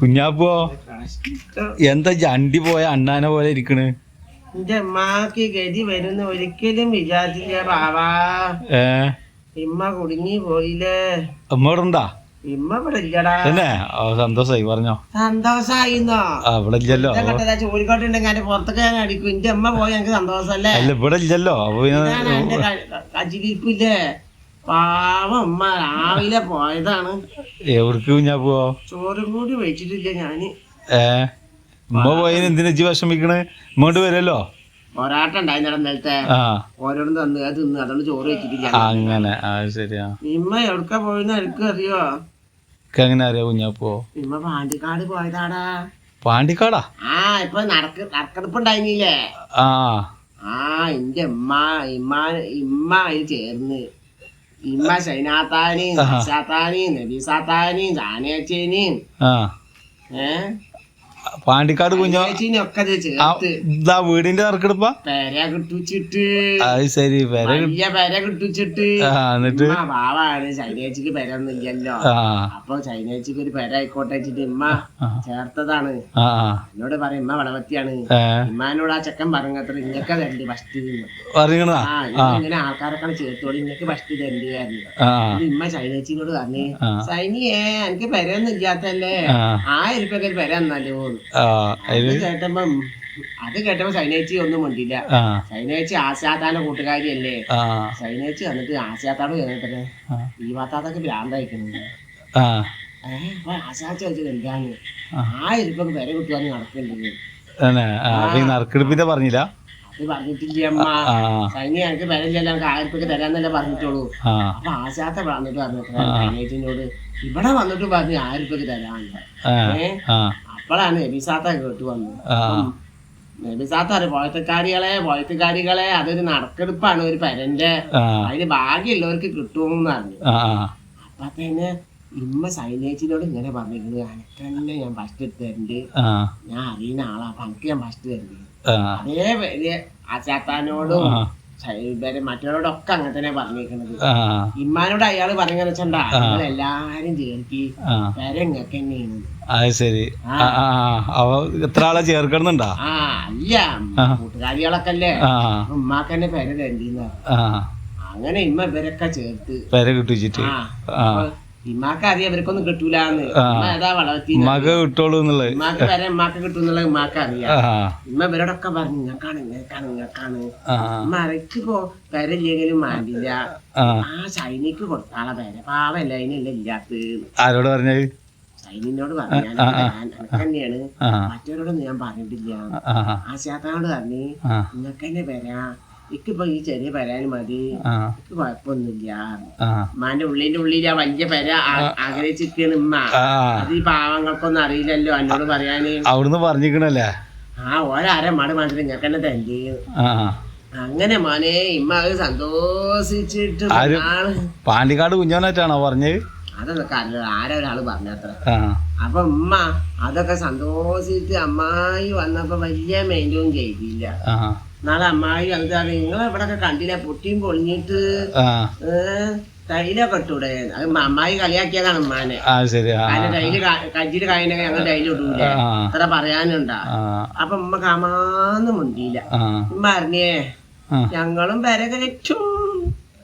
കുഞ്ഞാപ്പോ എന്താ ജണ്ടി പോയ അണ്ണാനെ പോലെ ഇരിക്കണ്? എന്റെ അമ്മാക്ക് ഗതി വരുന്ന ഒരിക്കലും വിചാരിച്ചില്ല ബാവാ ഏ? ഇമ്മ കുടുങ്ങി പോയില്ലേ? അമ്മ ഇവിടെ ഉണ്ടാ? ഇമ്മ ഇവിടെ ഇല്ലടാ. തന്നെ? സന്തോഷായി പറഞ്ഞോ. സന്തോഷായിന്നോ? ഇവിടെ ഇല്ലല്ലോ. ചൂരിക്കോട്ടുണ്ടെങ്കിൽ അതിന്റെ പുറത്തൊക്കെ ഞാൻ അടിക്കും. എന്റെ അമ്മ പോയി എനിക്ക് സന്തോഷല്ലേ? അല്ല ഇവിടെ ഇല്ലല്ലോ. അപ്പൊ കജിരിപ്പില്ലേ പാവം രാവിലെ പോയതാണ്. എവിടേക്ക് കുഞ്ഞാപ്പോ ചോറും കൂടി വെച്ചിട്ടില്ല ഞാൻ. ഏ? ഉമ്മ പോയതിന് എന്തിനാ ഇജ്ജ് വിഷമിക്കണ്? ഇങ്ങോട്ട് വരല്ലോ. തന്നു അത് തിന്നു അതുകൊണ്ട് ചോറ് വെച്ചിട്ടില്ല. അങ്ങനെ. ശരിയാ. ഇമ്മ എവിടക്ക പോയെന്ന് എനിക്ക് അറിയോ? അറിയാം കുഞ്ഞാപ്പോ ഇമ്മ പാണ്ടിക്കാട് പോയതാടാ. പാണ്ടിക്കാടാ? ആ ഇപ്പൊ നടക്ക് നറുക്കെടുപ്പുണ്ടായിരുന്നില്ലേ ആ. ആ എന്റെ ഉമ്മ ഇമ്മ ചേർന്ന്. 一马赛纳达尼，沙达尼那边沙达尼站那接你，嗯，嗯。പാണ്ടിക്കാട് കുഞ്ഞോ ഇത് വീടിന്റെ നറുക്കെടുപ്പാ? അത് ശരി പെര കിട്ടുച്ചിട്ട്. എന്നിട്ട്? പാവാണ് ചൈനേച്ചിക്ക് അപ്പൊ ചൈനേച്ചിക്ക് ഒരു പെര ആയിക്കോട്ടെ ഇമ്മ ചേർത്തതാണ്. എന്നോട് പറയും ഇമ്മ വളവത്തിയാണ്. ഇമ്മാനോട് ആ ചെക്കൻ പറഞ്ഞത്ര ഇങ്ങക്കെ തരണ്ട് ഫസ്റ്റ് ഇങ്ങനെ ആൾക്കാരൊക്കെ ചേർത്തോളി ഇങ്ങക്ക് ഫസ്റ്റ് തരണ്ട് പറഞ്ഞു ആ. ഇത് ഇമ്മ ചൈനേച്ചിനോട് പറഞ്ഞു ആ. സൈനിയേ എനിക്ക് പെരയൊന്നും ഇല്ലാത്തല്ലേ ആ. ഇരിപ്പൊക്കെ ഒരു പെര കേട്ടപ്പോ അത് കേട്ടപ്പോ സൈനേച്ചി ഒന്നും മിണ്ടില്ല സൈനേച്ചി ആശാത്താന്റെ കൂട്ടുകാരിയല്ലേ? സൈനേച്ചി വന്നിട്ട് ആശാത്താട് കേട്ടിട്ട് ഈ വാത്താത്തൊക്കെ ഭ്രാന്തായിക്കുന്നു ആ. ഏഹ് അപ്പൊ ആശാച്ച വെച്ച് എന്താന്ന്? ആ. ആ അപ്പൊ ഈ നറുക്കെടുപ്പിന്റെ പറഞ്ഞില്ല. അത് പറഞ്ഞിട്ടില്ല അമ്മ. ആ സൈന്യ എനിക്ക് ആയിരം ഉറുപ്പൊക്കെ തരാന്നല്ലേ പറഞ്ഞിട്ടുള്ളൂ. അപ്പൊ ആശാത്ത വന്നിട്ട് പറഞ്ഞു സൈനേറ്റിനോട് ഇവിടെ വന്നിട്ട് പറഞ്ഞു ആയിരം ഏ? ആ. അപ്പോഴാണ് എബിസാത്ത കേട്ടു വന്നത്. നബിസാത്ത പോയത്തക്കാരികളെ അതൊരു നടക്കെടുപ്പാണ് ഒരു പെരന്റെ അതിന് ഭാഗ്യമുള്ളവർക്ക് കിട്ടുമെന്ന് പറഞ്ഞു. അപ്പൊ തന്നെ ഇമ്മ സൈലേജിനോട് ഇങ്ങനെ പറഞ്ഞിരുന്നു അനക്കന്നെ ഞാൻ ഫസ്റ്റ് എടുത്തു തരണ്ട് ഞാൻ അറിയുന്ന ആളാ അപ്പൊ അനക്ക് ഞാൻ ഫസ്റ്റ് തരണ്ട്. അതേ ഇവരെ മറ്റവരോടൊക്കെ അങ്ങനെ തന്നെ പറഞ്ഞേക്കണത് ആ. ഇമ്മാനോട് അയാൾ പറഞ്ഞെന്ന് വെച്ചാ എല്ലാരും ചേർക്കി ആ. പെര തന്നെയാണ് അത് ശരി. അവ എത്ര ആളെ ചേർക്കണമെന്നുണ്ടാ അല്ല കൂട്ടുകാരികളൊക്കെ അല്ലേ ഉമ്മാക്ക് തന്നെ പെര തരണ്ടിന്ന് അങ്ങനെ ഇമ്മ ഇവരൊക്കെ ചേർത്ത്. പെര കിട്ടിച്ചിട്ട്. ഇമ്മാക്ക് അറിയാം ഇവർക്കൊന്നും കിട്ടൂലെന്ന്. അതാ കിട്ടുള്ളൂ എന്നുള്ളത്. വരെ അറിയാം. ഇമ്മ ഇവരോടൊക്കെ പറഞ്ഞു ആ. സൈനിക്ക് കൊടുത്താളെ പേര പാവല്ല അതിനല്ല ഇല്ലാത്ത ആരോട് പറഞ്ഞത് സൈനിനോട് പറഞ്ഞു തന്നെയാണ് മറ്റവരോടൊന്നും ഞാൻ പറഞ്ഞിട്ടില്ല. ആ ആശാത്താനോട് പറഞ്ഞു നിങ്ങൾക്ക് തന്നെ വരാ. എനിക്കിപ്പോ ഈ ചെറിയ പെരാനും മതി. എനിക്ക് കുഴപ്പമൊന്നുമില്ല ഉമ്മാന്റെ ഉള്ളിന്റെ ഉള്ളിൽ ആ വലിയ പെര ആഗ്രഹിച്ചിരിക്കാണ് ഉമ്മ. അത് ഈ പാവങ്ങൾക്കൊന്നും അറിയില്ലല്ലോ എന്നോട് പറയാന്. അവിടുന്ന് പറഞ്ഞിരിക്കണല്ലേ? ആ ഒരമട് മാത്രം നിങ്ങൾക്ക് തന്നെ തരണ്ടേ ആ. അങ്ങനെ മോനെ ഇമ്മ അത് സന്തോഷിച്ചിട്ട് പാണ്ടിക്കാട് കുഞ്ഞോനായിട്ടാണോ പറഞ്ഞത് അതൊക്കെ അറിയില്ല ആരാ ഒരാൾ പറഞ്ഞത്ര? അപ്പൊ ഉമ്മ അതൊക്കെ സന്തോഷിച്ച് അമ്മായി വന്നപ്പോ വലിയ മെയിന്റും ചെയ്തില്ല നാളെ അമ്മായി അതാണ് നിങ്ങൾ ഇവിടെ ഒക്കെ കണ്ടില്ല? പൊട്ടിയും പൊളിഞ്ഞിട്ട് തൈല ഇട്ടൂടെ? അത് അമ്മായി കളിയാക്കിയതാണ് അതിന്റെ ടൈൽ കജ്ജിൽ കായനൊക്കെ ഞങ്ങൾ ടൈൽ ഇടൂലേ? അത്ര പറയാനുണ്ടാ. അപ്പൊ ഉമ്മ കാമാന്ന് മുണ്ടിയില്ല ഉമ്മ അറിഞ്ഞേ ഞങ്ങളും പെര കയറ്റും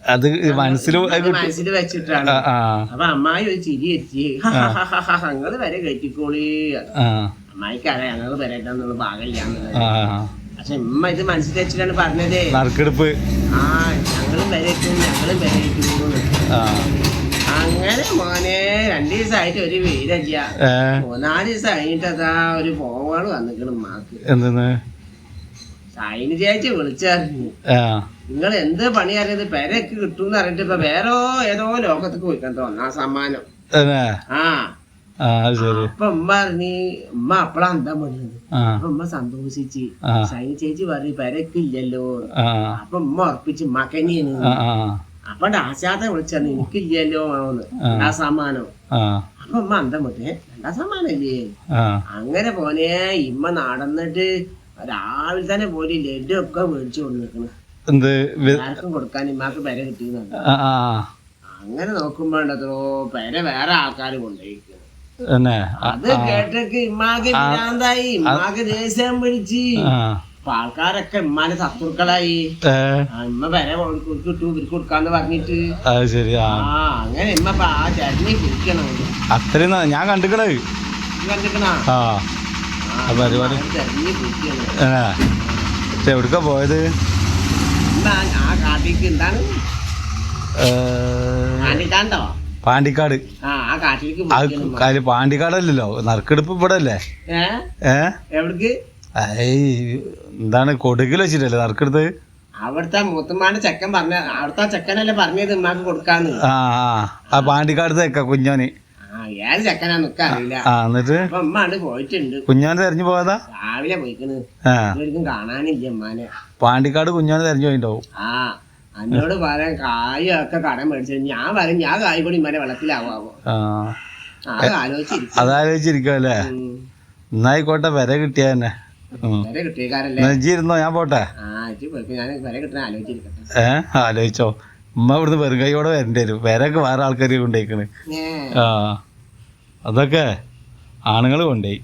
അത് മനസ്സിൽ മനസ്സിൽ വെച്ചിട്ടാണ്. അപ്പൊ അമ്മായി ഒരു ചിരി എത്തി. ഞങ്ങൾ വരെ കയറ്റിക്കോളി. ആ. അമ്മായിക്ക് അറിയാം ഞങ്ങൾ വരട്ടെന്നുള്ള ഭാഗമില്ല പക്ഷെ ഉമ്മ ഇത് മനസ്സിൽ വെച്ചിട്ടാണ് പറഞ്ഞത്. നറുക്കെടുപ്പ്. ആ ഞങ്ങളും വരയ്ക്കും ഞങ്ങളും വരയ്ക്കും ആ. അങ്ങനെ മോനെ രണ്ടു ദിവസമായിട്ട് ഒരു വീരല്ല ഏ? മൂന്നാൽ ദിവസം കഴിഞ്ഞിട്ടതാ ഒരു ഫോണ് വന്നിക്കണം മാക്ക് എന്തെന്ന്? സൈന് ചേച്ചി വിളിച്ചറിഞ്ഞു ആ. നിങ്ങൾ എന്ത് പണി അറിയത് പെരക്ക് കിട്ടും എന്ന് അറിഞ്ഞിട്ട് ഇപ്പൊ വേറെ ഏതോ ലോകത്തേക്ക് പോയിക്കാൻ ഒന്നാം സമ്മാനം. തന്നെ? ആ. അത് അപ്പൊ ഉമ്മ അറിഞ്ഞ് ഉമ്മ അപ്പളാന്താ പണിയത് അപ്പൊ ഉമ്മ സന്തോഷിച്ച് സൈന് ചേച്ചി പറഞ്ഞു പെരക്കില്ലല്ലോ. അപ്പൊ ഉമ്മ ഉറപ്പിച്ച് ആ അപ്പൊ ആശാദ വിളിച്ചാണ് എനിക്കില്ലല്ലോ ആവുന്ന് രണ്ടാം സമ്മാനം? അപ്പൊ ഉമ്മ അന്തം വിട്ടേ രണ്ടാം സമ്മാനല്ലേ അങ്ങനെ പോനെ ഇമ്മ നടന്നിട്ട് രാവിലെ തന്നെ പോയി ലഡു ഒക്കെ മേടിച്ചു കൊണ്ടിരിക്കണ് ആർക്കും കൊടുക്കാൻ ഇമ്മാക്ക് പെര കിട്ടിയെന്നു ആ ആ. അങ്ങനെ നോക്കുമ്പോണ്ടത്രോ പെര വേറെ ആൾക്കാർ കൊണ്ടുപോയിരിക്കുന്നു തന്നെ ആ, അത് ഇമ്മാക്ക് ഭ്രാന്തായി. ഇമ്മാക്ക് പിടിച്ച്. ആൾക്കാരൊക്കെ ഇമ്മാനെ ശത്രുക്കളായി. ഇമ്മ വരെ കിട്ടു ഇവർക്ക് കൊടുക്കാന്ന് പറഞ്ഞിട്ട്. അത് ശരി ആ. അങ്ങനെ ഇമ്മ ആ ചേട്ടനെ പിടിക്കണം. അത്രയും ഞാൻ കണ്ടിക്കണേ. കണ്ടിക്കണ? ആ. പരിപാടി. എവിടുക്ക പോയത്? ആ- കാട്ടിക്ക് എന്താണ്? പാണ്ടിക്കാട്. ആ കാട്ടിലേക്ക് അത് പിടിക്കണം ഇമ്മ. കാര്യം പാണ്ടിക്കാടല്ലല്ലോ. നറുക്കെടുപ്പ് ഇവിടെ അല്ലേ ഏ? ഏ? എവിടേക്ക്? ഏയ് എന്താണ് കൊടുക്കിൽ വെച്ചിട്ടല്ലേ നറുക്കെടുത്ത്? അവിടുത്തെ മൂത്തമ്മാന്റെ ചെക്കൻ പറഞ്ഞ അവിടുത്തെ ചെക്കനല്ലേ പറഞ്ഞത് ഉമ്മാക്ക് കൊടുക്കാന്ന്. ആ പാണ്ടിക്കാട് തെക്ക കുഞ്ഞോന്. ഏത് ചെക്കനാ നിക്കറിയില്ല ആ എന്നിട്ട്? അപ്പൊ ഉമ്മാണ്ട് പോയിട്ടുണ്ട്. കുഞ്ഞോന് തെരഞ്ഞു പോയതാ രാവിലെ പോയിക്കണ്. കാണാനില്ല ഉമ്മാനെ. പാണ്ടിക്കാട് കുഞ്ഞോന് തെരഞ്ഞു പോയിണ്ടാവും. ആ. എന്നോട് പറയാൻ കായൊക്കെ കടം മേടിച്ചു ഞാൻ പറയും ഞാൻ കായ് കൂടി ഇമ്മനെ വെള്ളത്തിലാവാമോ ആ. ആ അത് ആലോചിച്ചിരിക്കും അതാലോചിച്ചിരിക്കുമല്ലേ എന്നായിക്കോട്ടെ വര കിട്ടിയ തന്നെ. ഇരുന്നോ? ഞാൻ പോട്ടെ. ഏ? ആലോചിച്ചോ. ഉമ്മ ഇവിടുന്ന് വെറും കൈയോടെ വരേണ്ടി വരും. വരൊക്കെ വേറെ ആൾക്കാർ കൊണ്ടേക്കണ്. ആ. അതൊക്കെ ആണുങ്ങൾ കൊണ്ടുപോയി